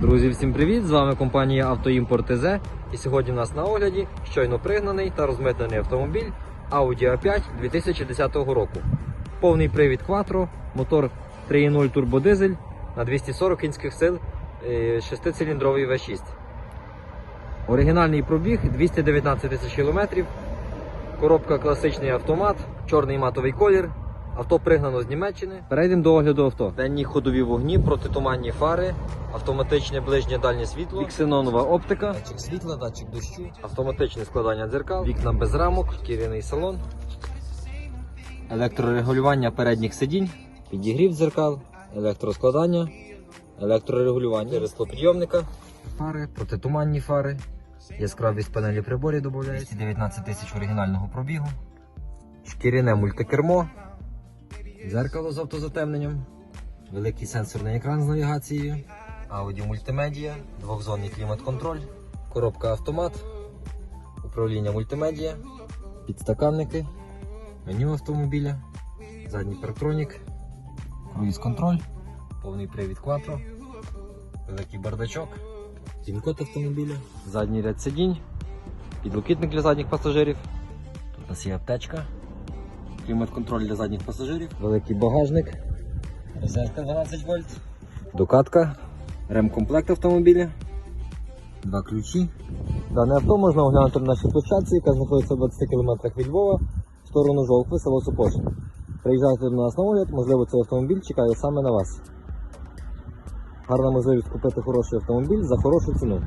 Друзі, всім привіт! З вами компанія Автоімпорт ТЗ. І сьогодні у нас на огляді щойно пригнаний та розмитнений автомобіль Audi A5 2010 року. Повний привід Quattro, мотор 3.0 турбодизель на 240 кінських сил, 6-циліндровий V6. Оригінальний пробіг 219 тисяч кілометрів. Коробка класичний автомат, чорний матовий колір. Авто пригнано з Німеччини. Перейдемо до огляду авто. Денні ходові вогні, протитуманні фари, автоматичне ближнє дальнє світло, ксенонова оптика, датчик світла, датчик дощу, автоматичне складання дзеркал, вікна без рамок, шкіряний салон, електрорегулювання передніх сидінь, підігрів дзеркал, електроскладання, електрорегулювання, через склопідйомника, фари, протитуманні фари, яскравість панелі приборів додається, 19 тисяч оригінального пробігу, шкіряне мультикермо, дзеркало з автозатемненням, великий сенсорний екран з навігацією, аудіо мультимедіа, двохзонний клімат-контроль, коробка автомат, управління мультимедіа, підстаканники, меню автомобіля, задній парктронік, круїз-контроль, повний привід Quattro, великий бардачок, пін-код автомобіля, задній ряд сидінь, підлокітник для задніх пасажирів. Тут у нас є аптечка, клімат-контроль для задніх пасажирів, великий багажник, розетка 12 вольт, докатка, ремкомплект автомобіля, два ключі. Дане авто можна оглянути на нашій площадці, яка знаходиться в 20 км від Львова, в сторону Жовкви, село Сопошин. Приїжджайте до нас на огляд, можливо, цей автомобіль чекає саме на вас. Гарна можливість купити хороший автомобіль за хорошу ціну.